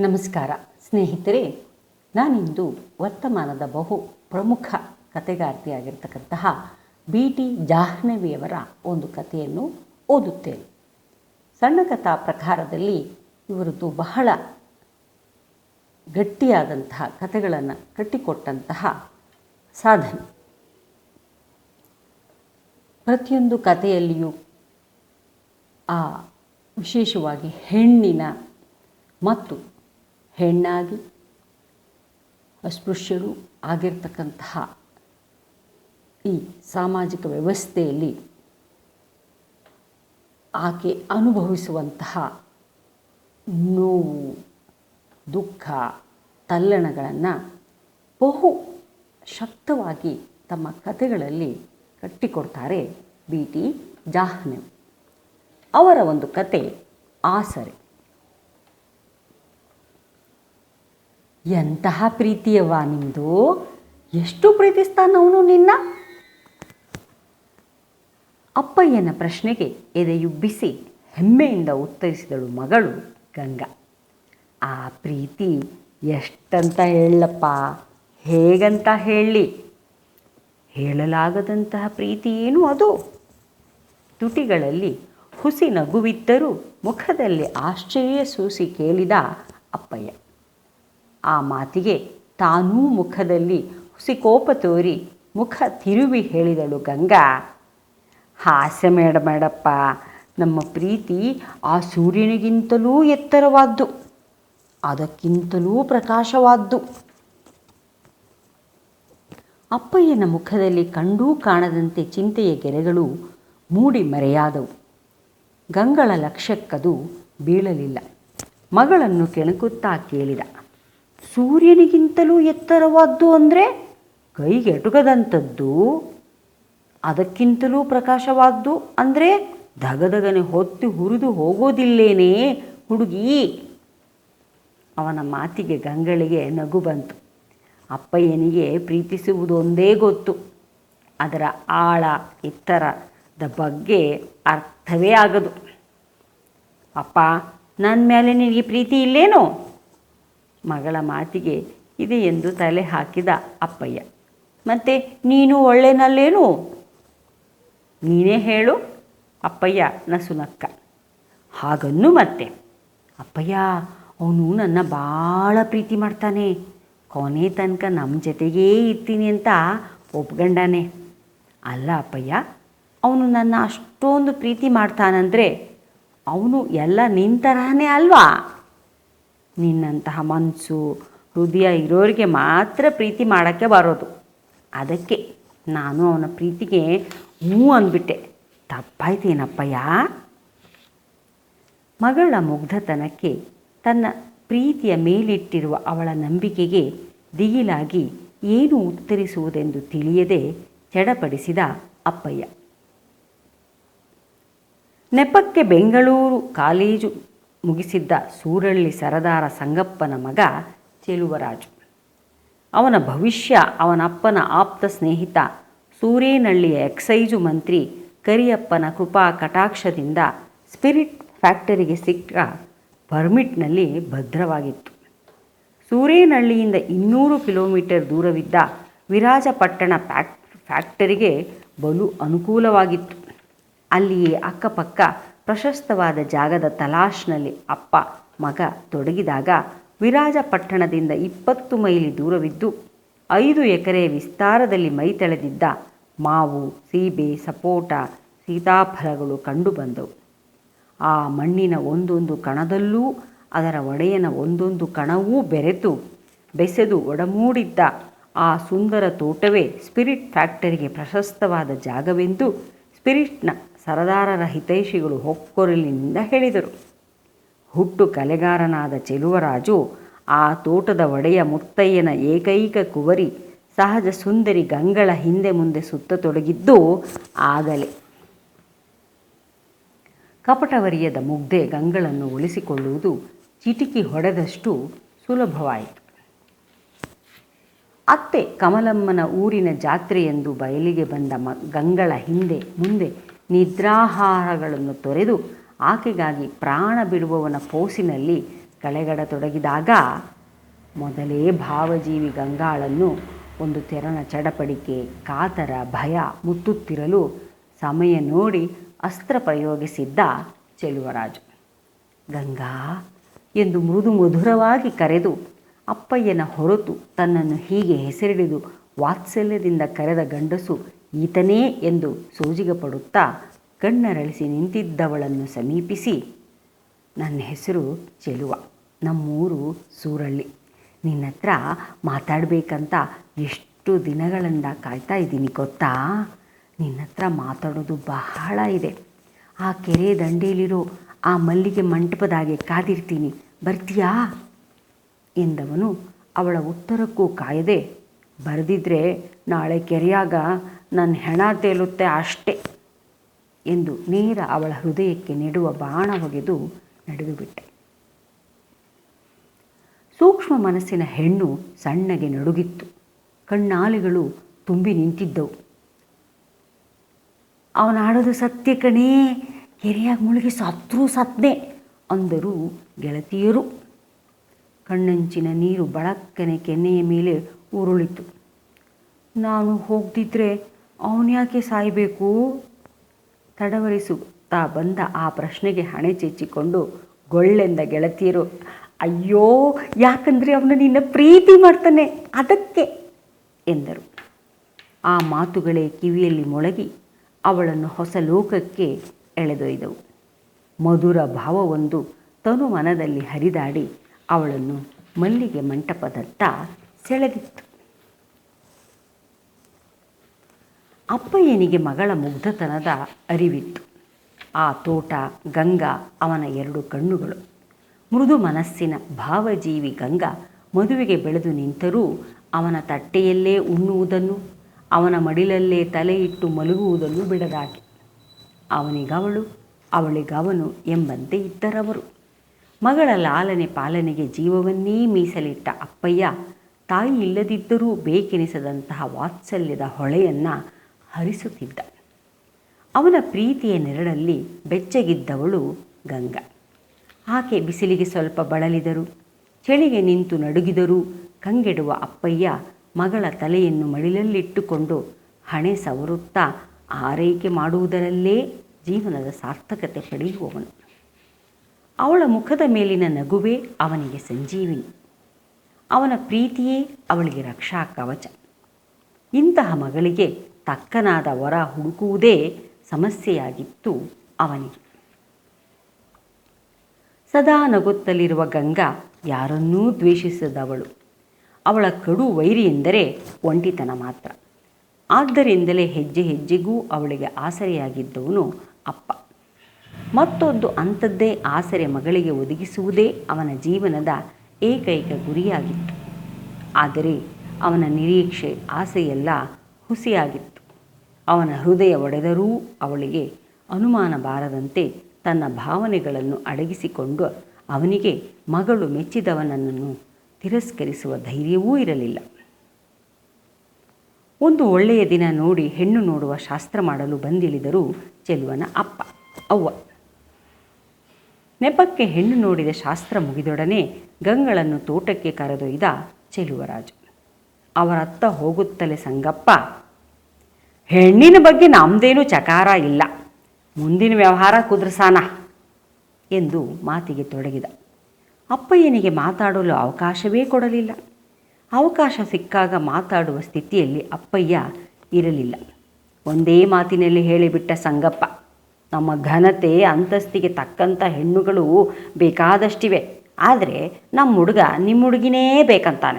ನಮಸ್ಕಾರ. ಸ್ನೇಹಿತರೆ, ನಾನಿಂದು ವರ್ತಮಾನದ ಬಹು ಪ್ರಮುಖ ಕತೆಗಾರ್ತಿಯಾಗಿರ್ತಕ್ಕಂತಹ ಬಿ. ಟಿ. ಜಾಹ್ನವಿಯವರ ಒಂದು ಕಥೆಯನ್ನು ಓದುತ್ತೇನೆ. ಸಣ್ಣ ಕಥಾ ಪ್ರಕಾರದಲ್ಲಿ ಇವರದ್ದು ಬಹಳ ಗಟ್ಟಿಯಾದಂತಹ ಕಥೆಗಳನ್ನು ಕಟ್ಟಿಕೊಟ್ಟಂತಹ ಸಾಧನೆ. ಪ್ರತಿಯೊಂದು ಕಥೆಯಲ್ಲಿಯೂ ಆ ವಿಶೇಷವಾಗಿ ಹೆಣ್ಣಿನ ಮತ್ತು ಹೆಣ್ಣಾಗಿ ಅಸ್ಪೃಶ್ಯರು ಆಗಿರ್ತಕ್ಕಂತಹ ಈ ಸಾಮಾಜಿಕ ವ್ಯವಸ್ಥೆಯಲ್ಲಿ ಆಕೆ ಅನುಭವಿಸುವಂತಹ ನೋವು, ದುಃಖ, ತಲ್ಲಣಗಳನ್ನು ಬಹು ಶಕ್ತವಾಗಿ ತಮ್ಮ ಕಥೆಗಳಲ್ಲಿ ಕಟ್ಟಿಕೊಡ್ತಾರೆ ಬಿ ಟಿ ಜಾಹ್ನವಿ. ಅವರ ಒಂದು ಕತೆ ಆಸರೆ. ಎಂತಹ ಪ್ರೀತಿಯವ ನಿಮ್ಮದು ಎಷ್ಟು ಪ್ರೀತಿಸ್ತಾನವನು ನಿನ್ನ? ಅಪ್ಪಯ್ಯನ ಪ್ರಶ್ನೆಗೆ ಎದೆಯುಬ್ಬಿಸಿ ಹೆಮ್ಮೆಯಿಂದ ಉತ್ತರಿಸಿದಳು ಮಗಳು ಗಂಗಾ. ಆ ಪ್ರೀತಿ ಎಷ್ಟಂತ ಹೇಳಪ್ಪ ಹೇಗಂತ ಹೇಳಿ? ಹೇಳಲಾಗದಂತಹ ಪ್ರೀತಿ ಏನು ಅದು? ತುಟಿಗಳಲ್ಲಿ ಹುಸಿ ನಗುವಿದ್ದರೂ ಮುಖದಲ್ಲಿ ಆಶ್ಚರ್ಯ ಸೂಸಿ ಕೇಳಿದ ಅಪ್ಪಯ್ಯ. ಆ ಮಾತಿಗೆ ತಾನೂ ಮುಖದಲ್ಲಿ ಹುಸಿಕೋಪ ತೋರಿ ಮುಖ ತಿರುವಿ ಹೇಳಿದಳು ಗಂಗಾ. ಹಾಸ್ಯ ಮೇಡ ಮೇಡಪ್ಪ, ನಮ್ಮ ಪ್ರೀತಿ ಆ ಸೂರ್ಯನಿಗಿಂತಲೂ ಎತ್ತರವಾದ್ದು, ಅದಕ್ಕಿಂತಲೂ ಪ್ರಕಾಶವಾದ್ದು. ಅಪ್ಪಯ್ಯನ ಮುಖದಲ್ಲಿ ಕಂಡೂ ಕಾಣದಂತೆ ಚಿಂತೆಯ ಗೆರೆಗಳು ಮೂಡಿ ಮರೆಯಾದವು. ಗಂಗಳ ಲಕ್ಷ್ಯಕ್ಕದು ಬೀಳಲಿಲ್ಲ. ಮಗಳನ್ನು ಕೆಣಕುತ್ತಾ ಕೇಳಿದ. ಸೂರ್ಯನಿಗಿಂತಲೂ ಎತ್ತರವಾದ್ದು ಅಂದರೆ ಕೈಗೆಟುಕದಂಥದ್ದು, ಅದಕ್ಕಿಂತಲೂ ಪ್ರಕಾಶವಾದ್ದು ಅಂದರೆ ಧಗಧಗನೆ ಹೊತ್ತು ಹುರಿದು ಹೋಗೋದಿಲ್ಲೇನೇ ಹುಡುಗಿ. ಅವನ ಮಾತಿಗೆ ಗಂಗಳಿಗೆ ನಗು ಬಂತು. ಅಪ್ಪಯ್ಯನಿಗೆ ಪ್ರೀತಿಸುವುದು ಒಂದೇ ಗೊತ್ತು. ಅದರ ಆಳ, ಎತ್ತರದ ಬಗ್ಗೆ ಅರ್ಥವೇ ಆಗದು. ಅಪ್ಪ ನನ್ನ ಮೇಲೆ ನಿನಗೆ ಪ್ರೀತಿ ಇಲ್ಲೇನೋ? ಮಗಳ ಮಾತಿಗೆ ಇದೆ ಎಂದು ತಲೆ ಹಾಕಿದ ಅಪ್ಪಯ್ಯ. ಮತ್ತೆ ನೀನು ಒಳ್ಳೆನಲ್ಲೇನು? ನೀನೇ ಹೇಳು, ಅಪ್ಪಯ್ಯ ನಸುನಕ್ಕ. ಹಾಗನ್ನು ಮತ್ತೆ. ಅಪ್ಪಯ್ಯ, ಅವನು ನನ್ನ ಭಾಳ ಪ್ರೀತಿ ಮಾಡ್ತಾನೆ. ಕೊನೆ ತನಕ ನಮ್ಮ ಜೊತೆಗೇ ಇರ್ತೀನಿ ಅಂತ ಒಪ್ಕೊಂಡಾನೆ ಅಲ್ಲ ಅಪ್ಪಯ್ಯ, ಅವನು ನನ್ನ ಅಷ್ಟೊಂದು ಪ್ರೀತಿ ಮಾಡ್ತಾನಂದರೆ ಅವನು ಎಲ್ಲ ನಿನ್ನ ಅಲ್ವಾ? ನಿನ್ನಂತಹ ಮನಸ್ಸು ಹೃದಯ ಇರೋರಿಗೆ ಮಾತ್ರ ಪ್ರೀತಿ ಮಾಡೋಕ್ಕೆ ಬರೋದು. ಅದಕ್ಕೆ ನಾನು ಅವನ ಪ್ರೀತಿಗೆ ಹ್ಞೂ ಅಂದ್ಬಿಟ್ಟೆ. ತಪ್ಪಾಯ್ತೇನಪ್ಪಯ್ಯ? ಮಗಳ ಮುಗ್ಧತನಕ್ಕೆ ತನ್ನ ಪ್ರೀತಿಯ ಮೇಲಿಟ್ಟಿರುವ ಅವಳ ನಂಬಿಕೆಗೆ ದಿಗಿಲಾಗಿ ಏನು ಉತ್ತರಿಸುವುದೆಂದು ತಿಳಿಯದೆ ಚಡಪಡಿಸಿದ ಅಪ್ಪಯ್ಯ. ನೆಪಕ್ಕೆ ಬೆಂಗಳೂರು ಕಾಲೇಜು ಮುಗಿಸಿದ್ದ ಸೂರಳ್ಳಿ ಸರದಾರ ಸಂಗಪ್ಪನ ಮಗ ಚೆಲುವರಾಜು. ಅವನ ಭವಿಷ್ಯ ಅವನಪ್ಪನ ಆಪ್ತ ಸ್ನೇಹಿತ ಸೂರೇನಹಳ್ಳಿಯ ಎಕ್ಸೈಜು ಮಂತ್ರಿ ಕರಿಯಪ್ಪನ ಕೃಪಾ ಕಟಾಕ್ಷದಿಂದ ಸ್ಪಿರಿಟ್ ಫ್ಯಾಕ್ಟರಿಗೆ ಸಿಕ್ಕ ಪರ್ಮಿಟ್ನಲ್ಲಿ ಭದ್ರವಾಗಿತ್ತು. ಸೂರೇನಹಳ್ಳಿಯಿಂದ ಇನ್ನೂರು ಕಿಲೋಮೀಟರ್ ದೂರವಿದ್ದ ವಿರಾಜಪಟ್ಟಣ ಫ್ಯಾಕ್, ಫ್ಯಾಕ್ಟರಿಗೆ ಬಲು ಅನುಕೂಲವಾಗಿತ್ತು. ಅಲ್ಲಿಯೇ ಅಕ್ಕಪಕ್ಕ ಪ್ರಶಸ್ತವಾದ ಜಾಗದ ತಲಾಶ್ನಲ್ಲಿ ಅಪ್ಪ, ಮಗ ತೊಡಗಿದಾಗ ವಿರಾಜಪಟ್ಟಣದಿಂದ ಇಪ್ಪತ್ತು ಮೈಲಿ ದೂರವಿದ್ದು ಐದು ಎಕರೆ ವಿಸ್ತಾರದಲ್ಲಿ ಮೈತಳೆದಿದ್ದ ಮಾವು, ಸೀಬೆ, ಸಪೋಟ, ಸೀತಾಫಲಗಳು ಕಂಡುಬಂದವು. ಆ ಮಣ್ಣಿನ ಒಂದೊಂದು ಕಣದಲ್ಲೂ ಅದರ ಒಡೆಯನ ಒಂದೊಂದು ಕಣವೂ ಬೆರೆತು ಬೆಸೆದು ಒಡಮೂಡಿದ್ದ ಆ ಸುಂದರ ತೋಟವೇ ಸ್ಪಿರಿಟ್ ಫ್ಯಾಕ್ಟರಿಗೆ ಪ್ರಶಸ್ತವಾದ ಜಾಗವೆಂದು ಸ್ಪಿರಿಟ್ನ ಸರದಾರರ ಹಿತೈಷಿಗಳು ಹೊಕ್ಕೊರಲಿನಿಂದ ಹೇಳಿದರು. ಹುಟ್ಟು ಕಲೆಗಾರನಾದ ಚೆಲುವರಾಜು ಆ ತೋಟದ ಒಡೆಯ ಮುತ್ತಯ್ಯನ ಏಕೈಕ ಕುವರಿ ಸಹಜ ಸುಂದರಿ ಗಂಗಳ ಹಿಂದೆ ಮುಂದೆ ಸುತ್ತತೊಡಗಿದ್ದು ಆಗಲೇ. ಕಪಟವರಿಯದ ಮುಗ್ಧೆ ಗಂಗಳನ್ನು ಉಳಿಸಿಕೊಳ್ಳುವುದು ಚಿಟಿಕಿ ಹೊಡೆದಷ್ಟು ಸುಲಭವಾಯಿತು. ಅತ್ತೆ ಕಮಲಮ್ಮನ ಊರಿನ ಜಾತ್ರೆಯೆಂದು ಬಯಲಿಗೆ ಬಂದ ಮ ಗಂಗಳ ಹಿಂದೆ ಮುಂದೆ ನಿದ್ರಾಹಾರಗಳನ್ನು ತೊರೆದು ಆಕೆಗಾಗಿ ಪ್ರಾಣ ಬಿಡುವವನ ಪೋಸಿನಲ್ಲಿ ಕಳೆಗಡತೊಡಗಿದಾಗ ಮೊದಲೇ ಭಾವಜೀವಿ ಗಂಗಾಳನ್ನು ಒಂದು ತೆರನ ಚಡಪಡಿಕೆ, ಕಾತರ ಭಯ ಮುತ್ತುತ್ತಿರಲು ಸಮಯ ನೋಡಿ ಅಸ್ತ್ರ ಪ್ರಯೋಗಿಸಿದ್ದ ಚೆಲುವರಾಜು. ಗಂಗಾ ಎಂದು ಮೃದು ಮಧುರವಾಗಿ ಕರೆದು ಅಪ್ಪಯ್ಯನ ಹೊರತು ತನ್ನನ್ನು ಹೀಗೆ ಹೆಸರಿಡಿದು ವಾತ್ಸಲ್ಯದಿಂದ ಕರೆದ ಗಂಡಸು ಈತನೇ ಎಂದು ಸೋಜಿಗ ಪಡುತ್ತಾ ಕಣ್ಣರಳಿಸಿ ನಿಂತಿದ್ದವಳನ್ನು ಸಮೀಪಿಸಿ, ನನ್ನ ಹೆಸರು ಚೆಲುವ, ನಮ್ಮೂರು ಸೂರಳ್ಳಿ. ನಿನ್ನ ಹತ್ರ ಮಾತಾಡಬೇಕಂತ ಎಷ್ಟು ದಿನಗಳಿಂದ ಕಾಯ್ತಾ ಇದ್ದೀನಿ ಗೊತ್ತಾ? ನಿನ್ನ ಹತ್ರ ಮಾತಾಡೋದು ಬಹಳ ಇದೆ. ಆ ಕೆರೆ ದಂಡೆಯಲ್ಲಿರೋ ಆ ಮಲ್ಲಿಗೆ ಮಂಟಪದಾಗೆ ಕಾದಿರ್ತೀನಿ. ಬರ್ತೀಯಾ? ಎಂದವನು ಅವಳ ಉತ್ತರಕ್ಕೂ ಕಾಯದೆ, ಬರೆದಿದ್ರೆ ನಾಳೆ ಕೆರೆಯಾಗ ನನ್ನ ಹೆಣ ತೇಲುತ್ತೆ ಅಷ್ಟೇ ಎಂದು ನೇರ ಅವಳ ಹೃದಯಕ್ಕೆ ನೆಡುವ ಬಾಣ ಒಗೆದು ನಡೆದು ಬಿಟ್ಟೆ. ಸೂಕ್ಷ್ಮ ಮನಸ್ಸಿನ ಹೆಣ್ಣು ಸಣ್ಣಗೆ ನಡುಗಿತ್ತು. ಕಣ್ಣಾಲಿಗಳು ತುಂಬಿ ನಿಂತಿದ್ದವು. ಅವನಾಡೋದು ಸತ್ಯ ಕಣೇ ಕೆರೆಯಾಗಿ ಮುಳುಗಿ ಸತ್ರೂ ಸತ್ನೆ ಅಂದರು ಗೆಳತಿಯರು. ಕಣ್ಣಂಚಿನ ನೀರು ಬಳಕ್ಕನೆ ಕೆನ್ನೆಯ ಮೇಲೆ ಉರುಳಿತು. ನಾನು ಹೋಗ್ದಿದ್ರೆ ಅವನ್ಯಾಕೆ ಸಾಯಬೇಕು? ತಡವರಿಸುತ್ತಾ ಬಂದ ಆ ಪ್ರಶ್ನೆಗೆ ಹಣೆ ಚೆಚ್ಚಿಕೊಂಡು ಗೊಳ್ಳೆಂದ ಗೆಳತಿಯರು, ಅಯ್ಯೋ, ಯಾಕಂದರೆ ಅವನು ನಿನ್ನ ಪ್ರೀತಿ ಮಾಡ್ತಾನೆ, ಅದಕ್ಕೆ, ಎಂದರು. ಆ ಮಾತುಗಳೇ ಕಿವಿಯಲ್ಲಿ ಮೊಳಗಿ ಅವಳನ್ನು ಹೊಸ ಲೋಕಕ್ಕೆ ಎಳೆದೊಯ್ದವು. ಮಧುರ ಭಾವವೊಂದು ತನು ಮನದಲ್ಲಿ ಹರಿದಾಡಿ ಅವಳನ್ನು ಮಲ್ಲಿಗೆ ಮಂಟಪದತ್ತ ಸೆಳೆದಿತ್ತು. ಅಪ್ಪಯ್ಯನಿಗೆ ಮಗಳ ಮುಗ್ಧತನದ ಅರಿವಿತ್ತು. ಆ ತೋಟ, ಗಂಗಾ, ಅವನ ಎರಡು ಕಣ್ಣುಗಳು. ಮೃದು ಮನಸ್ಸಿನ ಭಾವಜೀವಿ ಗಂಗಾ ಮದುವೆಗೆ ಬೆಳೆದು ನಿಂತರೂ ಅವನ ತಟ್ಟೆಯಲ್ಲೇ ಉಣ್ಣುವುದನ್ನು, ಅವನ ಮಡಿಲಲ್ಲೇ ತಲೆಯಿಟ್ಟು ಮಲಗುವುದನ್ನು ಬಿಡದಾಗಿ. ಅವನಿಗವಳು, ಅವಳಿಗವನು ಎಂಬಂತೆ ಇದ್ದರವರು. ಮಗಳ ಲಾಲನೆ ಪಾಲನೆಗೆ ಜೀವವನ್ನೇ ಮೀಸಲಿಟ್ಟ ಅಪ್ಪಯ್ಯ ತಾಯಿ ಇಲ್ಲದಿದ್ದರೂ ಬೇಕೆನಿಸದಂತಹ ವಾತ್ಸಲ್ಯದ ಹೊಳೆಯನ್ನು ಹರಿಸುತ್ತಿದ್ದ. ಅವನ ಪ್ರೀತಿಯ ನೆರಳಲ್ಲಿ ಬೆಚ್ಚಗಿದ್ದವಳು ಗಂಗಾ. ಆಕೆ ಬಿಸಿಲಿಗೆ ಸ್ವಲ್ಪ ಬಳಲಿದರು, ಚಳಿಗೆ ನಿಂತು ನಡುಗಿದರೂ ಕಂಗೆಡುವ ಅಪ್ಪಯ್ಯ ಮಗಳ ತಲೆಯನ್ನು ಮಡಿಲಲ್ಲಿಟ್ಟುಕೊಂಡು ಹಣೆ ಸವರುತ್ತಾ ಆರೈಕೆ ಮಾಡುವುದರಲ್ಲೇ ಜೀವನದ ಸಾರ್ಥಕತೆ ಪಡೆಯುವವನು. ಅವಳ ಮುಖದ ಮೇಲಿನ ನಗುವೇ ಅವನಿಗೆ ಸಂಜೀವಿನಿ. ಅವನ ಪ್ರೀತಿಯೇ ಅವಳಿಗೆ ರಕ್ಷಾ ಕವಚ. ಇಂತಹ ಮಗಳಿಗೆ ತಕ್ಕನಾದ ವರ ಹುಡುಕುವುದೇ ಸಮಸ್ಯೆಯಾಗಿತ್ತು ಅವನಿಗೆ. ಸದಾ ನಗುತ್ತಲಿರುವ ಗಂಗಾ ಯಾರನ್ನೂ ದ್ವೇಷಿಸದವಳು. ಅವಳ ಕಡು ವೈರಿ ಎಂದರೆ ಒಂಟಿತನ ಮಾತ್ರ. ಆದ್ದರಿಂದಲೇ ಹೆಜ್ಜೆ ಹೆಜ್ಜೆಗೂ ಅವಳಿಗೆ ಆಸರೆಯಾಗಿದ್ದವನು ಅಪ್ಪ. ಮತ್ತೊಂದು ಅಂಥದ್ದೇ ಆಸರೆ ಮಗಳಿಗೆ ಒದಗಿಸುವುದೇ ಅವನ ಜೀವನದ ಏಕೈಕ ಗುರಿಯಾಗಿತ್ತು. ಆದರೆ ಅವನ ನಿರೀಕ್ಷೆ, ಆಸೆಯೆಲ್ಲ ಹುಸಿಯಾಗಿತ್ತು. ಅವನ ಹೃದಯ ಒಡೆದರೂ ಅವಳಿಗೆ ಅನುಮಾನ ಬಾರದಂತೆ ತನ್ನ ಭಾವನೆಗಳನ್ನು ಅಡಗಿಸಿಕೊಂಡು ಅವನಿಗೆ ಮಗಳು ಮೆಚ್ಚಿದವನನ್ನು ತಿರಸ್ಕರಿಸುವ ಧೈರ್ಯವೂ ಇರಲಿಲ್ಲ. ಒಂದು ಒಳ್ಳೆಯ ದಿನ ನೋಡಿ ಹೆಣ್ಣು ನೋಡುವ ಶಾಸ್ತ್ರ ಮಾಡಲು ಬಂದಿಳಿದರು ಚೆಲುವನ ಅಪ್ಪ, ಅವ್ವ. ನೆಪಕ್ಕೆ ಹೆಣ್ಣು ನೋಡಿದ ಶಾಸ್ತ್ರ ಮುಗಿದೊಡನೆ ಗಂಗಳನ್ನು ತೋಟಕ್ಕೆ ಕರೆದೊಯ್ದ ಚೆಲುವರಾಜು. ಅವರತ್ತ ಹೋಗುತ್ತಲೇ ಸಂಗಪ್ಪ ಹೆಣ್ಣಿನ ಬಗ್ಗೆ ನಮ್ಮದೇನು ಚಕಾರ ಇಲ್ಲ. ಮುಂದಿನ ವ್ಯವಹಾರ ಕುದುರ್ಸಾನ ಎಂದು ಮಾತಿಗೆ ತೊಡಗಿದ. ಅಪ್ಪಯ್ಯನಿಗೆ ಮಾತಾಡಲು ಅವಕಾಶವೇ ಕೊಡಲಿಲ್ಲ. ಅವಕಾಶ ಸಿಕ್ಕಾಗ ಮಾತಾಡುವ ಸ್ಥಿತಿಯಲ್ಲಿ ಅಪ್ಪಯ್ಯ ಇರಲಿಲ್ಲ. ಒಂದೇ ಮಾತಿನಲ್ಲಿ ಹೇಳಿಬಿಟ್ಟ ಸಂಗಪ್ಪ, ನಮ್ಮ ಘನತೆ ಅಂತಸ್ತಿಗೆ ತಕ್ಕಂಥ ಹೆಣ್ಣುಗಳು ಬೇಕಾದಷ್ಟಿವೆ. ಆದರೆ ನಮ್ಮ ಹುಡುಗ ನಿಮ್ಮ ಹುಡುಗಿನೇ ಬೇಕಂತಾನೆ.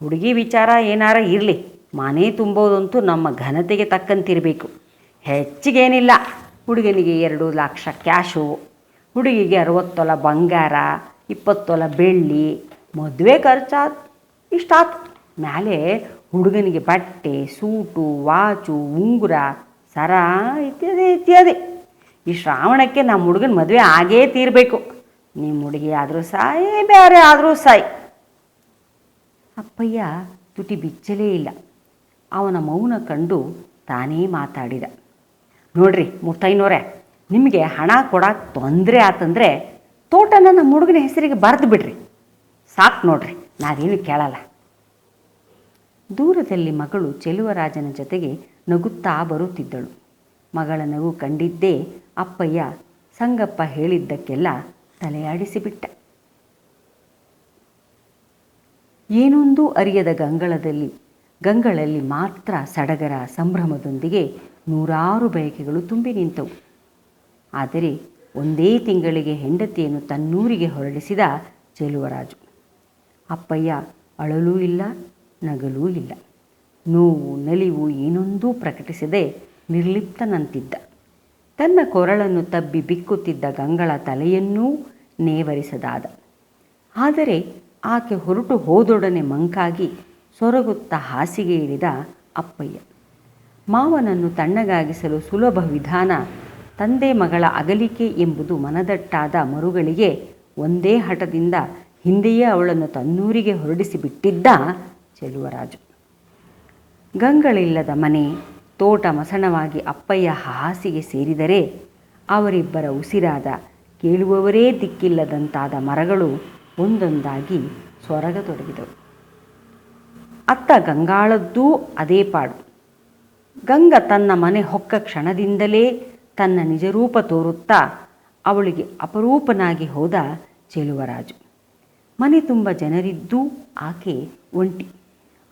ಹುಡುಗಿ ವಿಚಾರ ಏನಾರ ಇರಲಿ. ಮನೆ ತುಂಬೋದಂತೂ ನಮ್ಮ ಘನತೆಗೆ ತಕ್ಕಂತಿರಬೇಕು. ಹೆಚ್ಚಿಗೇನಿಲ್ಲ. ಹುಡುಗನಿಗೆ ಎರಡು ಲಕ್ಷ ಕ್ಯಾಶು, ಹುಡುಗಿಗೆ ಅರವತ್ತು ತೊಲ ಬಂಗಾರ, ಇಪ್ಪತ್ತು ತೊಲ ಬೆಳ್ಳಿ, ಮದುವೆ ಖರ್ಚಾತ್ ಇಷ್ಟಾತ್. ಮೇಲೆ ಹುಡುಗನಿಗೆ ಬಟ್ಟೆ, ಸೂಟು, ವಾಚು, ಉಂಗುರ, ಸರ ಇತ್ಯಾದಿ ಇತ್ಯಾದಿ. ಈ ಶ್ರಾವಣಕ್ಕೆ ನಮ್ಮ ಹುಡುಗನ ಮದುವೆ ಆಗೇ ತೀರಬೇಕು. ನಿಮ್ಮ ಹುಡುಗಿ ಆದರೂ ಸಾಯಿ, ಬೇರೆ ಆದರೂ ಸಾಯಿ. ಅಪ್ಪಯ್ಯ ತುಟಿ ಬಿಚ್ಚಲೇ ಇಲ್ಲ. ಅವನ ಮೌನ ಕಂಡು ತಾನೇ ಮಾತಾಡಿದ. ನೋಡ್ರಿ ಮುತ್ತೈನೋರೆ ನಿಮಗೆ ಹಣ ಕೊಡಕ್ಕೆ ತೊಂದರೆ ಆತಂದರೆ ತೋಟನ ನಮ್ಮ ಹುಡುಗನ ಹೆಸರಿಗೆ ಬರೆದು ಬಿಡ್ರಿ. ಸಾಕು ನೋಡ್ರಿ, ನಾವೇನು ಕೇಳಲ್ಲ. ದೂರದಲ್ಲಿ ಮಗಳು ಚೆಲುವರಾಜನ ಜೊತೆಗೆ ನಗುತ್ತಾ ಬರುತ್ತಿದ್ದಳು. ಮಗಳ ನಗು ಕಂಡಿದ್ದೇ ಅಪ್ಪಯ್ಯ ಸಂಗಪ್ಪ ಹೇಳಿದ್ದಕ್ಕೆಲ್ಲ ತಲೆಯಾಡಿಸಿಬಿಟ್ಟ. ಏನೊಂದೂ ಅರಿಯದ ಗಂಗಳದಲ್ಲಿ ಗಂಗಳಲ್ಲಿ ಮಾತ್ರ ಸಡಗರ ಸಂಭ್ರಮದೊಂದಿಗೆ ನೂರಾರು ಬಯಕೆಗಳು ತುಂಬಿ ನಿಂತವು. ಆದರೆ ಒಂದೇ ತಿಂಗಳಿಗೆ ಹೆಂಡತಿಯನ್ನು ತನ್ನೂರಿಗೆ ಹೊರಡಿಸಿದ ಚೆಲುವರಾಜು, ಅಪ್ಪಯ್ಯ, ಅಳಲೂ ಇಲ್ಲ, ನಗಲೂ ಇಲ್ಲ. ನೋವು, ನಲಿವು ಏನೊಂದೂ ಪ್ರಕಟಿಸದೆ ನಿರ್ಲಿಪ್ತನಂತಿದ್ದ. ತನ್ನ ಕೊರಳನ್ನು ತಬ್ಬಿ ಬಿಕ್ಕುತ್ತಿದ್ದ ಗಂಗಳ ತಲೆಯನ್ನೂ ನೇವರಿಸದಾದ. ಆದರೆ ಆಕೆ ಹೊರಟು ಹೋದೊಡನೆ ಮಂಕಾಗಿ ಸೊರಗುತ್ತಾ ಹಾಸಿಗೆ ಇಳಿದ ಅಪ್ಪಯ್ಯ. ಮಾವನನ್ನು ತಣ್ಣಗಾಗಿಸಲು ಸುಲಭ ವಿಧಾನ ತಂದೆ ಮಗಳ ಅಗಲಿಕೆ ಎಂಬುದು ಮನದಟ್ಟಾದ ಮರುಗಳಿಗೆ ಒಂದೇ ಹಠದಿಂದ ಹಿಂದೆಯೇ ಅವಳನ್ನು ತನ್ನೂರಿಗೆ ಹೊರಡಿಸಿ ಬಿಟ್ಟಿದ್ದ ಚೆಲುವರಾಜು. ಗಂಗಳಿಲ್ಲದ ಮನೆ, ತೋಟ ಮಸಣವಾಗಿ ಅಪ್ಪಯ್ಯ ಹಾಸಿಗೆ ಸೇರಿದರೆ ಅವರಿಬ್ಬರ ಉಸಿರಾದ ಕೇಳುವವರೇ ದಿಕ್ಕಿಲ್ಲದಂತಾದ ಮರಗಳು ಒಂದೊಂದಾಗಿ ಸೊರಗತೊಡಗಿದವು. ಅತ್ತ ಗಂಗಾಳದ್ದೂ ಅದೇ ಪಾಡು. ಗಂಗ ತನ್ನ ಮನೆ ಹೊಕ್ಕ ಕ್ಷಣದಿಂದಲೇ ತನ್ನ ನಿಜರೂಪ ತೋರುತ್ತಾ ಅವಳಿಗೆ ಅಪರೂಪನಾಗಿ ಹೋದ ಚೆಲುವರಾಜು ಮನೆ ತುಂಬ ಜನರಿದ್ದೂ ಆಕೆ ಒಂಟಿ.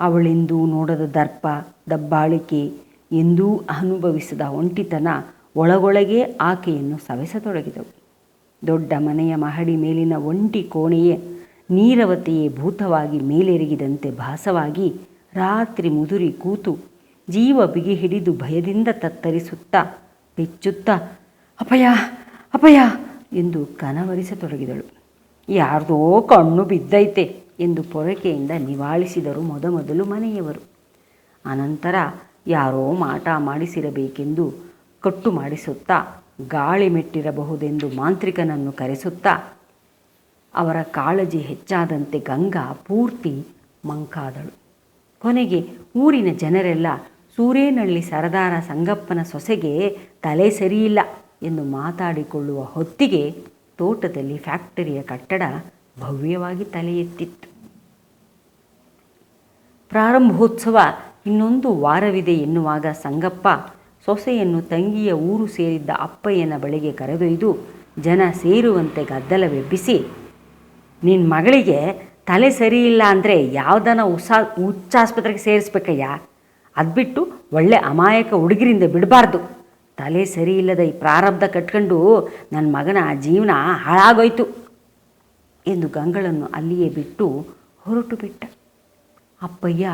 ಅವಳೆಂದೂ ನೋಡದ ದರ್ಪ, ದಬ್ಬಾಳಿಕೆ, ಎಂದೂ ಅನುಭವಿಸದ ಒಂಟಿತನ ಒಳಗೊಳಗೆ ಆಕೆಯನ್ನು ಸವೆಸತೊಡಗಿದವು. ದೊಡ್ಡ ಮನೆಯ ಮಹಡಿ ಮೇಲಿನ ಒಂಟಿ ಕೋಣೆಯೇ ನೀರವತೆಯೇ ಭೂತವಾಗಿ ಮೇಲೆರಗಿದಂತೆ ಭಾಸವಾಗಿ ರಾತ್ರಿ ಮುದುರಿ ಕೂತು ಜೀವ ಬಿಗಿ ಹಿಡಿದು ಭಯದಿಂದ ತತ್ತರಿಸುತ್ತಾ, ಬೆಚ್ಚುತ್ತಾ ಅಪಯ ಅಪಯ ಎಂದು ಕನವರಿಸತೊಡಗಿದಳು. ಯಾರ್ದೋ ಕಣ್ಣು ಬಿದ್ದೈತೆ ಎಂದು ಪೊರಕೆಯಿಂದ ನಿವಾಳಿಸಿದರು ಮೊದಮೊದಲು ಮನೆಯವರು. ಅನಂತರ ಯಾರೋ ಮಾಟ ಮಾಡಿಸಿರಬೇಕೆಂದು ಕಟ್ಟು ಮಾಡಿಸುತ್ತಾ, ಗಾಳಿ ಮೆಟ್ಟಿರಬಹುದೆಂದು ಮಾಂತ್ರಿಕನನ್ನು ಕರೆಸುತ್ತಾ ಅವರ ಕಾಳಜಿ ಹೆಚ್ಚಾದಂತೆ ಗಂಗಾ ಪೂರ್ತಿ ಮಂಕಾದಳು. ಕೊನೆಗೆ ಊರಿನ ಜನರೆಲ್ಲ ಸೂರೇನಳ್ಳಿ ಸರದಾರ ಸಂಗಪ್ಪನ ಸೊಸೆಗೆ ತಲೆ ಸರಿಯಿಲ್ಲ ಎಂದು ಮಾತಾಡಿಕೊಳ್ಳುವ ಹೊತ್ತಿಗೆ ತೋಟದಲ್ಲಿ ಫ್ಯಾಕ್ಟರಿಯ ಕಟ್ಟಡ ಭವ್ಯವಾಗಿ ತಲೆ ಎತ್ತಿತ್ತು. ಪ್ರಾರಂಭೋತ್ಸವ ಇನ್ನೊಂದು ವಾರವಿದೆ ಎನ್ನುವಾಗ ಸಂಗಪ್ಪ ಸೊಸೆಯನ್ನು ತಂಗಿಯ ಊರು ಸೇರಿದ್ದ ಅಪ್ಪಯ್ಯನ ಬಳಿಗೆ ಕರೆದೊಯ್ದು ಜನ ಸೇರುವಂತೆ ಗದ್ದಲವೆಬ್ಬಿಸಿ ನಿನ್ನ ಮಗಳಿಗೆ ತಲೆ ಸರಿ ಇಲ್ಲ ಅಂದರೆ ಯಾವುದನ್ನ ಉಸಾ ಹುಚ್ಚಾಸ್ಪತ್ರೆಗೆ ಸೇರಿಸ್ಬೇಕಯ್ಯ. ಅದು ಬಿಟ್ಟು ಒಳ್ಳೆ ಅಮಾಯಕ ಹುಡುಗರಿಂದ ಬಿಡಬಾರ್ದು. ತಲೆ ಸರಿ ಇಲ್ಲದ ಈ ಪ್ರಾರಬ್ಧ ಕಟ್ಕೊಂಡು ನನ್ನ ಮಗನ ಜೀವನ ಹಾಳಾಗೋಯ್ತು ಎಂದು ಗಂಗಳನ್ನು ಅಲ್ಲಿಯೇ ಬಿಟ್ಟು ಹೊರಟು ಬಿಟ್ಟ. ಅಪ್ಪಯ್ಯ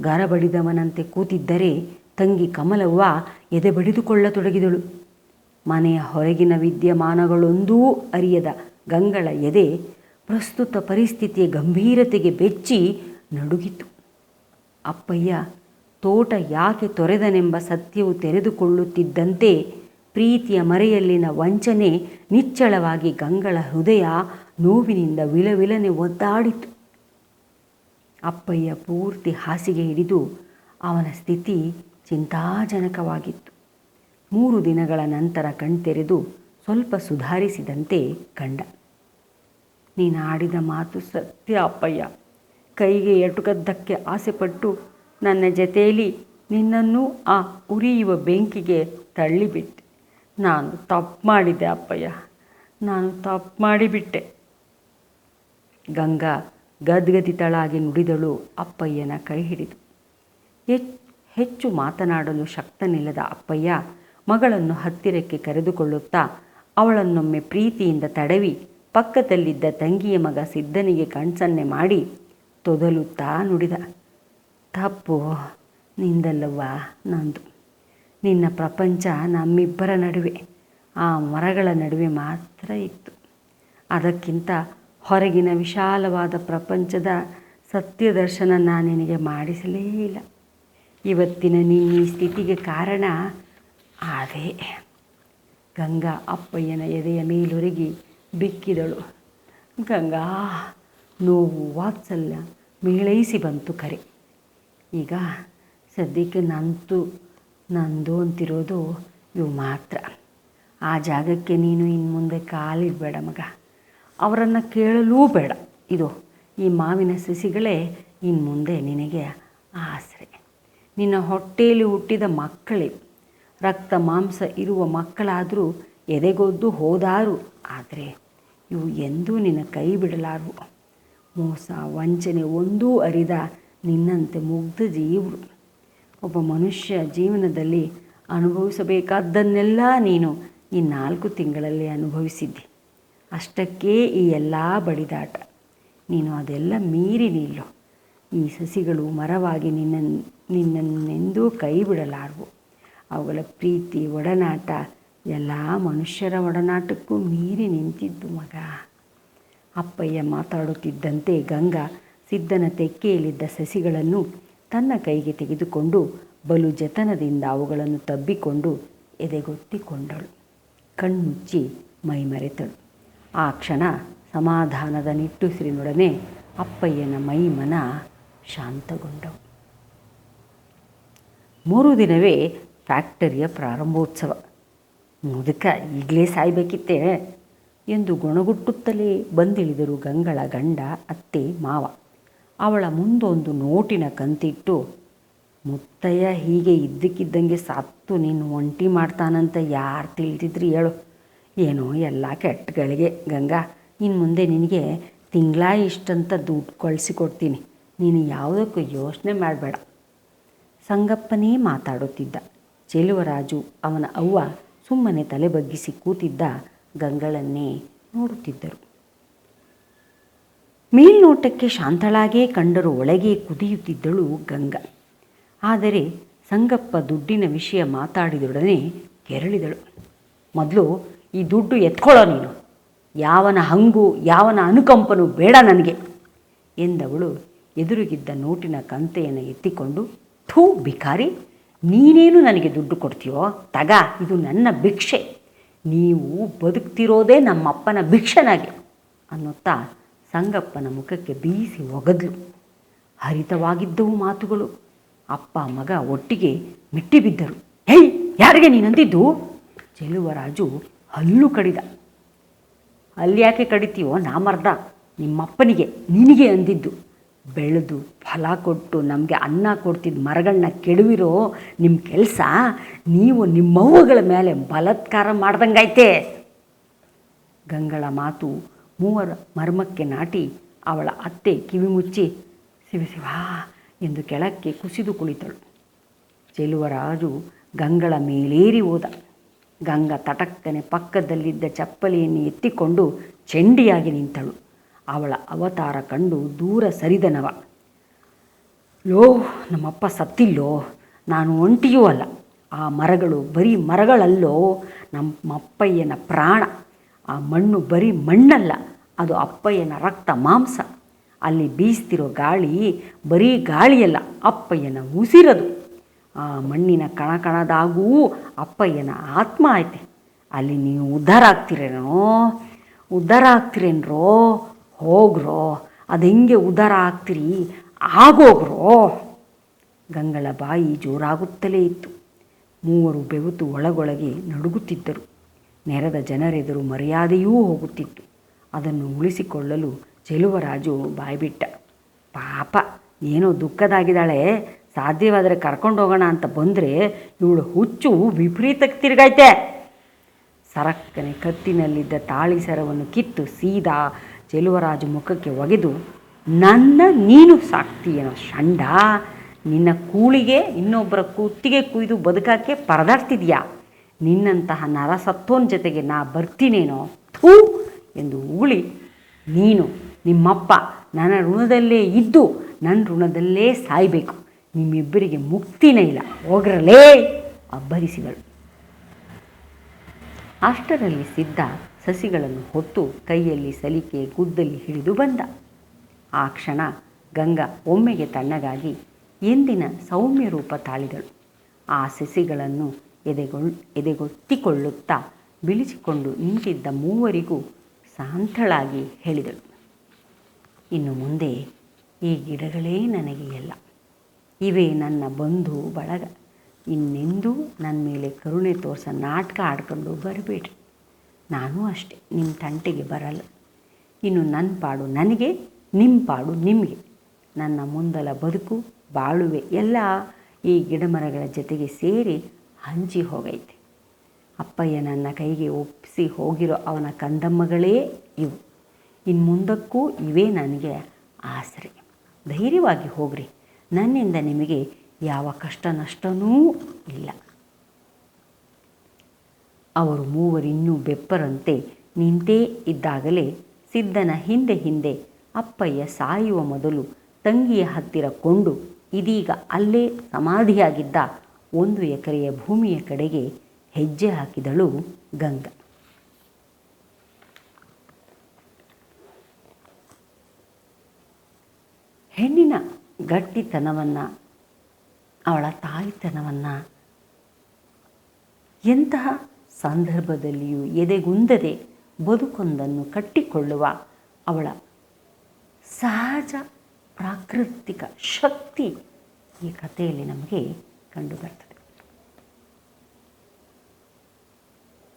ಗರಬಡಿದವನಂತೆ ಕೂತಿದ್ದರೆ ತಂಗಿ ಕಮಲವ್ವ ಎದೆ ಬಡಿದುಕೊಳ್ಳತೊಡಗಿದಳು. ಮನೆಯ ಹೊರಗಿನ ವಿದ್ಯಮಾನಗಳೊಂದೂ ಅರಿಯದ ಗಂಗಳ ಎದೆ ಪ್ರಸ್ತುತ ಪರಿಸ್ಥಿತಿಯ ಗಂಭೀರತೆಗೆ ಬೆಚ್ಚಿ ನಡುಗಿತು. ಅಪ್ಪಯ್ಯ, ತೋಟ ಯಾಕೆ ತೊರೆದನೆಂಬ ಸತ್ಯವು ತೆರೆದುಕೊಳ್ಳುತ್ತಿದ್ದಂತೆ ಪ್ರೀತಿಯ ಮರೆಯಲ್ಲಿನ ವಂಚನೆ ನಿಚ್ಚಳವಾಗಿ ಗಂಗಳ ಹೃದಯ ನೋವಿನಿಂದ ವಿಲವಿಲನೆ ಒದ್ದಾಡಿತು. ಅಪ್ಪಯ್ಯ ಪೂರ್ತಿ ಹಾಸಿಗೆ ಹಿಡಿದು ಅವನ ಸ್ಥಿತಿ ಚಿಂತಾಜನಕವಾಗಿತ್ತು. ಮೂರು ದಿನಗಳ ನಂತರ ಕಣ್ತೆರೆದು ಸ್ವಲ್ಪ ಸುಧಾರಿಸಿದಂತೆ ಕಂಡ. ನೀನು ಆಡಿದ ಮಾತು ಸತ್ಯ ಅಪ್ಪಯ್ಯ. ಕೈಗೆ ಎಟುಕದ್ದಕ್ಕೆ ಆಸೆಪಟ್ಟು ನನ್ನ ಜೊತೆಯಲ್ಲಿ ನಿನ್ನನ್ನು ಆ ಉರಿಯುವ ಬೆಂಕಿಗೆ ತಳ್ಳಿಬಿಟ್ಟೆ. ನಾನು ತಪ್ಪು ಮಾಡಿದ್ದೆ ಅಪ್ಪಯ್ಯ. ನಾನು ತಪ್ಪು ಮಾಡಿಬಿಟ್ಟೆ. ಗಂಗಾ ಗದ್ಗದಿತಳಾಗಿ ನುಡಿದಳು ಅಪ್ಪಯ್ಯನ ಕೈ ಹಿಡಿದು. ಹೆಚ್, ಹೆಚ್ಚು ಮಾತನಾಡಲು ಶಕ್ತನಿಲ್ಲದ ಅಪ್ಪಯ್ಯ ಮಗಳನ್ನು ಹತ್ತಿರಕ್ಕೆ ಕರೆದುಕೊಳ್ಳುತ್ತಾ ಅವಳನ್ನೊಮ್ಮೆ ಪ್ರೀತಿಯಿಂದ ತಡವಿ ಪಕ್ಕದಲ್ಲಿದ್ದ ತಂಗಿಯ ಮಗ ಸಿದ್ದನಿಗೆ ಕಣ್ಸನ್ನೆ ಮಾಡಿ ತೊದಲುತ್ತಾ ನುಡಿದ, ತಪ್ಪು, ನಿಂದಲ್ಲವ್ವ ನಂದು. ನಿನ್ನ ಪ್ರಪಂಚ ನಮ್ಮಿಬ್ಬರ ನಡುವೆ, ಆ ಮರಗಳ ನಡುವೆ ಮಾತ್ರ ಇತ್ತು. ಅದಕ್ಕಿಂತ ಹೊರಗಿನ ವಿಶಾಲವಾದ ಪ್ರಪಂಚದ ಸತ್ಯ ದರ್ಶನ ನಾನು ನಿನಗೆ ಮಾಡಿಸಲೇ ಇಲ್ಲ. ಇವತ್ತಿನ ನಿನ್ನ ಈ ಸ್ಥಿತಿಗೆ ಕಾರಣ ಅದೇ. ಗಂಗಾ ಅಪ್ಪಯ್ಯನ ಎದೆಯ ಮೇಲೊರಗಿ ಬಿಕ್ಕಿದಳು. ಗಂಗಾ, ನೋವು, ವಾತ್ಸಲ್ಯ ಮೇಳೈಸಿ ಬಂತು ಕರೆ. ಈಗ ಸದ್ಯಕ್ಕೆ ನಂತು, ನಂದು ಅಂತಿರೋದು ಇವು ಮಾತ್ರ. ಆ ಜಾಗಕ್ಕೆ ನೀನು ಇನ್ನು ಮುಂದೆ ಕಾಲಿಡಬೇಡ ಮಗ. ಅವರನ್ನು ಕೇಳಲೂ ಬೇಡ. ಇದು, ಈ ಮಾವಿನ ಸಸಿಗಳೇ ಇನ್ನು ಮುಂದೆ ನಿನಗೆ ಆಸರೆ. ನಿನ್ನ ಹೊಟ್ಟೆಯಲ್ಲಿ ಹುಟ್ಟಿದ ಮಕ್ಕಳೇ. ರಕ್ತ, ಮಾಂಸ ಇರುವ ಮಕ್ಕಳಾದರೂ ಎದೆಗೊದ್ದು ಹೋದಾರು. ಆದರೆ ಇವು ಎಂದೂ ನಿನ್ನ ಕೈ ಬಿಡಲಾರವು. ಮೋಸ, ವಂಚನೆ ಒಂದೂ ಅರಿದ ನಿನ್ನಂತೆ ಮುಗ್ಧ ಜೀವರು. ಒಬ್ಬ ಮನುಷ್ಯ ಜೀವನದಲ್ಲಿ ಅನುಭವಿಸಬೇಕಾದ್ದನ್ನೆಲ್ಲ ನೀನು ಈ ನಾಲ್ಕು ತಿಂಗಳಲ್ಲಿ ಅನುಭವಿಸಿದ್ದಿ. ಅಷ್ಟಕ್ಕೇ ಈ ಎಲ್ಲ ಬಡಿದಾಟ. ನೀನು ಅದೆಲ್ಲ ಮೀರಿ ನಿಲ್ಲು. ಈ ಸಸಿಗಳು ಮರವಾಗಿ ನಿನ್ನ ನಿನ್ನನ್ನೆಂದೂ ಕೈ ಬಿಡಲಾರವು. ಅವುಗಳ ಪ್ರೀತಿ, ಒಡನಾಟ ಎಲ್ಲ ಮನುಷ್ಯರ ಒಡನಾಟಕ್ಕೂ ಮೀರಿ ನಿಂತಿದ್ದು ಮಗ. ಅಪ್ಪಯ್ಯ ಮಾತಾಡುತ್ತಿದ್ದಂತೆ ಗಂಗಾ ಸಿದ್ಧನ ತೆಕ್ಕೆಯಲ್ಲಿದ್ದ ಸಸಿಗಳನ್ನು ತನ್ನ ಕೈಗೆ ತೆಗೆದುಕೊಂಡು ಬಲು ಜತನದಿಂದ ಅವುಗಳನ್ನು ತಬ್ಬಿಕೊಂಡು ಎದೆಗೊತ್ತಿಕೊಂಡಳು. ಕಣ್ಮುಚ್ಚಿ ಮೈಮರೆತಳು. ಆ ಕ್ಷಣ ಸಮಾಧಾನದ ನಿಟ್ಟುಸಿರಿನೊಡನೆ ಅಪ್ಪಯ್ಯನ ಮೈ ಮನ ಶಾಂತಗೊಂಡವು. ಮೂರು ದಿನವೇ ಫ್ಯಾಕ್ಟರಿಯ ಪ್ರಾರಂಭೋತ್ಸವ. ಮುದುಕ ಈಗಲೇ ಸಾಯ್ಬೇಕಿತ್ತೆ? ಎಂದು ಗೊಣಗುಟ್ಟುತ್ತಲೇ ಬಂದಿಳಿದರು ಗಂಗಳ ಗಂಡ, ಅತ್ತೆ, ಮಾವ. ಅವಳ ಮುಂದೊಂದು ನೋಟಿನ ಕಂತಿಟ್ಟು, ಮುತ್ತಯ್ಯ ಹೀಗೆ ಇದ್ದಕ್ಕಿದ್ದಂಗೆ ಸತ್ತು ನೀನು ಒಂಟಿ ಮಾಡ್ತಾನಂತ ಯಾರು ತಿಳಿದಿದ್ರಿ ಹೇಳು. ಏನೋ ಎಲ್ಲ ಕೆಟ್ಟಗಳಿಗೆ. ಗಂಗಾ ಇನ್ನು ಮುಂದೆ ನಿನಗೆ ತಿಂಗಳ ಇಷ್ಟಂತ ದುಡ್ಡು ಕಳಿಸಿಕೊಡ್ತೀನಿ. ನೀನು ಯಾವುದಕ್ಕೂ ಯೋಚನೆ ಮಾಡಬೇಡ. ಸಂಗಪ್ಪನೇ ಮಾತಾಡುತ್ತಿದ್ದ. ಚೆಲುವರಾಜು ಅವನ ಅವ್ವ ಸುಮ್ಮನೆ ತಲೆ ಬಗ್ಗಿಸಿ ಕೂತಿದ್ದ ಗಂಗಳನ್ನೇ ನೋಡುತ್ತಿದ್ದರು. ಮೇಲ್ನೋಟಕ್ಕೆ ಶಾಂತಳಾಗೇ ಕಂಡರು ಒಳಗೆ ಕುದಿಯುತ್ತಿದ್ದಳು ಗಂಗಾ. ಆದರೆ ಸಂಗಪ್ಪ ದುಡ್ಡಿನ ವಿಷಯ ಮಾತಾಡಿದೊಡನೆ ಕೆರಳಿದಳು. ಮೊದಲು, ಈ ದುಡ್ಡು ಎತ್ಕೊಳ್ಳೋ ನೀನು. ಯಾವನ ಹಂಗು, ಯಾವನ ಅನುಕಂಪನೂ ಬೇಡ ನನಗೆ. ಎಂದವಳು ಎದುರುಗಿದ್ದ ನೋಟಿನ ಕಂತೆಯನ್ನು ಎತ್ತಿಕೊಂಡು, ಥೂ ಬಿಕಾರಿ ನೀನೇನು ನನಗೆ ದುಡ್ಡು ಕೊಡ್ತೀಯೋ, ತಗ, ಇದು ನನ್ನ ಭಿಕ್ಷೆ. ನೀವು ಬದುಕ್ತಿರೋದೇ ನಮ್ಮಪ್ಪನ ಭಿಕ್ಷನಾಗಿ ಅನ್ನುತ್ತಾ ಸಂಗಪ್ಪನ ಮುಖಕ್ಕೆ ಬೀಸಿ ಒಗದ್ಲು. ಹರಿತವಾಗಿದ್ದವು ಮಾತುಗಳು. ಅಪ್ಪ ಮಗ ಒಟ್ಟಿಗೆ ಮಿಟ್ಟಿ ಬಿದ್ದರು. ಹೇಯ್ ಯಾರಿಗೆ ನೀನಂದಿದ್ದು ಚೆಲುವರಾಜು ಹಲ್ಲು ಕಡಿದ. ಅಲ್ಲಿ ಯಾಕೆ ಕಡಿತೀವೋ ನಾ ಮರ್ದ ನಿಮ್ಮಪ್ಪನಿಗೆ ನಿನಗೆ ಅಂದಿದ್ದು. ಬೆಳೆದು ಫಲ ಕೊಟ್ಟು ನಮಗೆ ಅನ್ನ ಕೊಡ್ತಿದ್ದ ಮರಗಳನ್ನ ಕೆಡವಿರೋ ನಿಮ್ಮ ಕೆಲಸ ನೀವು ನಿಮ್ಮವ್ವಗಳ ಮೇಲೆ ಬಲತ್ಕಾರ ಮಾಡ್ದಂಗೈತೆ ಗಂಗಳ ಮಾತು ಮೂವರ ಮರ್ಮಕ್ಕೆ ನಾಟಿ ಅವಳ ಅತ್ತೆ ಕಿವಿ ಮುಚ್ಚಿ ಶಿವಶಿವಾ ಎಂದು ಕೆಳಕ್ಕೆ ಕುಸಿದು ಕುಳಿತಳು. ಚೆಲುವರಾಜು ಗಂಗಳ ಮೇಲೇರಿ ಹೋದ. ಗಂಗ ತಟಕ್ಕನೆ ಪಕ್ಕದಲ್ಲಿದ್ದ ಚಪ್ಪಲಿಯನ್ನು ಎತ್ತಿಕೊಂಡು ಚೆಂಡಿಯಾಗಿ ನಿಂತಳು. ಅವಳ ಅವತಾರ ಕಂಡು ದೂರ ಸರಿದನವ. ಲೋ, ನಮ್ಮಪ್ಪ ಸತ್ತಿಲ್ಲೋ? ನಾನು ಒಂಟಿಯೂ ಅಲ್ಲ. ಆ ಮರಗಳು ಬರೀ ಮರಗಳಲ್ಲೋ? ನಮ್ಮಪ್ಪಯ್ಯನ ಪ್ರಾಣ. ಆ ಮಣ್ಣು ಬರೀ ಮಣ್ಣಲ್ಲ. ಅದು ಅಪ್ಪಯ್ಯನ ರಕ್ತ ಮಾಂಸ. ಅಲ್ಲಿ ಬೀಸ್ತಿರೋ ಗಾಳಿ ಬರೀ ಗಾಳಿಯಲ್ಲ, ಅಪ್ಪಯ್ಯನ ಉಸಿರದು. ಆ ಮಣ್ಣಿನ ಕಣಕಣದಾಗೂ ಅಪ್ಪಯ್ಯನ ಆತ್ಮ ಐತೆ. ಅಲ್ಲಿ ನೀವು ಉದ್ಧಾರ ಆಗ್ತಿರೇನೋ ಉದ್ಧಾರ ಆಗ್ತಿರೇನ್ರೋ ಹೋಗ್ರೋ, ಅದು ಹೆಂಗೆ ಉದಾರ ಆಗ್ತಿರಿ, ಆಗೋಗ್ರೋ. ಗಂಗಳ ಬಾಯಿ ಜೋರಾಗುತ್ತಲೇ ಇತ್ತು. ಮೂವರು ಬೆವುತು ಒಳಗೊಳಗೆ ನಡುಗುತ್ತಿದ್ದರು. ನೆರೆದ ಜನರೆದುರು ಮರ್ಯಾದೆಯೂ ಹೋಗುತ್ತಿತ್ತು. ಅದನ್ನು ಉಳಿಸಿಕೊಳ್ಳಲು ಚೆಲುವರಾಜು ಬಾಯ್ಬಿಟ್ಟ. ಪಾಪ, ಏನೋ ದುಃಖದಾಗಿದ್ದಾಳೆ. ಸಾಧ್ಯವಾದರೆ ಕರ್ಕೊಂಡು ಹೋಗೋಣ ಅಂತ ಬಂದರೆ ಇವಳು ಹುಚ್ಚು ವಿಪರೀತಕ್ಕೆ ತಿರುಗೈತೆ ಸರಕ್ಕನೆ ಕತ್ತಿನಲ್ಲಿದ್ದ ತಾಳಿ ಸರವನ್ನು ಕಿತ್ತು ಸೀದಾ ಚೆಲುವರಾಜು ಮುಖಕ್ಕೆ ಒಗೆದು, ನನ್ನ ನೀನು ಸಾಕ್ತೀಯೇನೋ ಷಂಡ, ನಿನ್ನ ಕೂಳಿಗೆ ಇನ್ನೊಬ್ಬರ ಕುತ್ತಿಗೆ ಕುಯ್ದು ಬದುಕಕ್ಕೆ ಪರದಾಡ್ತಿದ್ಯಾ? ನಿನ್ನಂತಹ ನರಸತ್ತೋನ್ ಜೊತೆಗೆ ನಾ ಬರ್ತೀನೇನೋ, ಥೂ! ಎಂದು ಉಗುಳಿ ನೀನು, ನಿಮ್ಮಪ್ಪ, ನನ್ನ ಋಣದಲ್ಲೇ ಇದ್ದು ನನ್ನ ಋಣದಲ್ಲೇ ಸಾಯಬೇಕು. ನಿಮ್ಮಿಬ್ಬರಿಗೆ ಮುಕ್ತಿನೇ ಇಲ್ಲ. ಹೋಗ್ರಲೇ! ಅಬ್ಬರಿಸಿದಳು. ಅಷ್ಟರಲ್ಲಿ ಸಿದ್ಧ ಸಸಿಗಳನ್ನು ಹೊತ್ತು ಕೈಯಲ್ಲಿ ಸಲಿಕೆ ಗುದ್ದಲಿ ಹಿಡಿದು ಬಂದ. ಆ ಕ್ಷಣ ಗಂಗಾ ಒಮ್ಮೆಗೆ ತಣ್ಣಗಾಗಿ ಎಂದಿನ ಸೌಮ್ಯ ರೂಪ ತಾಳಿದಳು. ಆ ಸಸಿಗಳನ್ನು ಎದೆಗೊಳ್, ಎದೆಗೊತ್ತಿಕೊಳ್ಳುತ್ತಾ ಬಿಳಿಸಿಕೊಂಡು ನಿಂತಿದ್ದ ಮೂವರಿಗೂ ಶಾಂತಳಾಗಿ ಹೇಳಿದಳು. ಇನ್ನು ಮುಂದೆ ಈ ಗಿಡಗಳೇ ನನಗೆ ಎಲ್ಲ. ಇವೇ ನನ್ನ ಬಂಧು ಬಳಗ. ಇನ್ನೆಂದೂ ನನ್ನ ಮೇಲೆ ಕರುಣೆ ತೋರಿಸ ನಾಟಕ ಆಡ್ಕೊಂಡು ಬರಬೇಡ್ರಿ ನಾನು ಅಷ್ಟೆ. ನಿಮ್ಮ ತಂಟೆಗೆ ಬರಲ್ಲ. ಇನ್ನು ನನ್ನ ಪಾಡು ನನಗೆ ನಿಮ್ಮ ಪಾಡು ನಿಮಗೆ. ನನ್ನ ಮುಂದಲ ಬದುಕು, ಬಾಳುವೆ ಎಲ್ಲ ಈ ಗಿಡಮರಗಳ ಜೊತೆಗೆ ಸೇರಿ ಹಂಚಿ ಹೋಗೈತೆ. ಅಪ್ಪಯ್ಯ ನನ್ನ ಕೈಗೆ ಒಪ್ಪಿಸಿ ಹೋಗಿರೋ ಅವನ ಕಂದಮ್ಮಗಳೇ ಇವು. ಇನ್ನು ಮುಂದಕ್ಕೂ ಇವೇ ನನಗೆ ಆಸರೆ. ಧೈರ್ಯವಾಗಿ ಹೋಗ್ರಿ. ನನ್ನಿಂದ ನಿಮಗೆ ಯಾವ ಕಷ್ಟ ನಷ್ಟನೂ ಇಲ್ಲ. ಅವರು ಮೂವರಿನ್ನೂ ಬೆಪ್ಪರಂತೆ ನಿಂತೇ ಇದ್ದಾಗಲೇ ಸಿದ್ದನ ಹಿಂದೆ ಹಿಂದೆ ಅಪ್ಪಯ್ಯ ಸಾಯುವ ಮೊದಲು ತಂಗಿಯ ಹತ್ತಿರ ಕೊಂಡು ಇದೀಗ ಅಲ್ಲೇ ಸಮಾಧಿಯಾಗಿದ್ದ ಒಂದು ಎಕರೆಯ ಭೂಮಿಯ ಕಡೆಗೆ ಹೆಜ್ಜೆ ಹಾಕಿದಳು ಗಂಗಾ. ಹೆಣ್ಣಿನ ಗಟ್ಟಿತನವನ್ನು, ಅವಳ ತಾಯಿತನವನ್ನು ಎಂತಹ ಸಂದರ್ಭದಲ್ಲಿಯೂ ಎದೆಗುಂದದೆ ಬದುಕೊಂದನ್ನು ಕಟ್ಟಿಕೊಳ್ಳುವ ಅವಳ ಸಹಜ ಪ್ರಾಕೃತಿಕ ಶಕ್ತಿ ಈ ಕಥೆಯಲ್ಲಿ ನಮಗೆ ಕಂಡುಬರ್ತದೆ.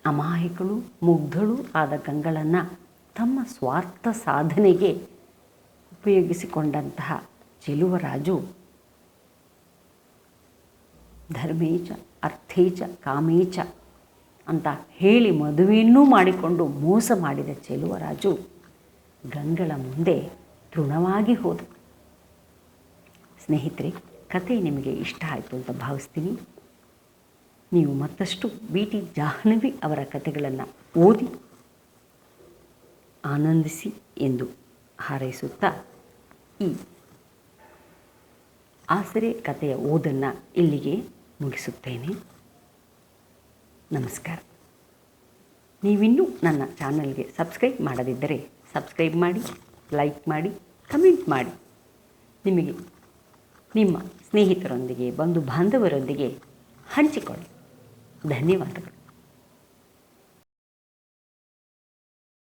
ಅಮಾಯಕಳು, ಮುಗ್ಧಳು ಆದ ಗಂಗಳನ್ನು ತಮ್ಮ ಸ್ವಾರ್ಥ ಸಾಧನೆಗೆ ಉಪಯೋಗಿಸಿಕೊಂಡಂತಹ ಚೆಲುವರಾಜು ಧರ್ಮೇಚ, ಅರ್ಥೇಚ, ಕಾಮೇಚ ಅಂತ ಹೇಳಿ ಮದುವೆಯನ್ನೂ ಮಾಡಿಕೊಂಡು ಮೋಸ ಮಾಡಿದ ಚೆಲುವರಾಜು ಗಂಗಳ ಮುಂದೆ ತೃಣವಾಗಿ ಹೋದ. ಸ್ನೇಹಿತರೆ, ಕತೆ ನಿಮಗೆ ಇಷ್ಟ ಆಯಿತು ಅಂತ ಭಾವಿಸ್ತೀನಿ. ನೀವು ಮತ್ತಷ್ಟು ಬಿ ಟಿ ಜಾಹ್ನವಿ ಅವರ ಕಥೆಗಳನ್ನು ಓದಿ, ಆನಂದಿಸಿ ಎಂದು ಹಾರೈಸುತ್ತಾ ಈ ಆಸರೆ ಕಥೆಯ ಓದನ್ನು ಇಲ್ಲಿಗೆ ಮುಗಿಸುತ್ತೇನೆ. ನಮಸ್ಕಾರ. ನೀವಿನ್ನೂ ನನ್ನ ಚಾನಲ್ಗೆ ಸಬ್ಸ್ಕ್ರೈಬ್ ಮಾಡದಿದ್ದರೆ ಸಬ್ಸ್ಕ್ರೈಬ್ ಮಾಡಿ, ಲೈಕ್ ಮಾಡಿ, ಕಮೆಂಟ್ ಮಾಡಿ. ನಿಮಗೆ ನಿಮ್ಮ ಸ್ನೇಹಿತರೊಂದಿಗೆ ಬಂಧು ಬಾಂಧವರೊಂದಿಗೆ ಹಂಚಿಕೊಳ್ಳಿ. ಧನ್ಯವಾದಗಳು.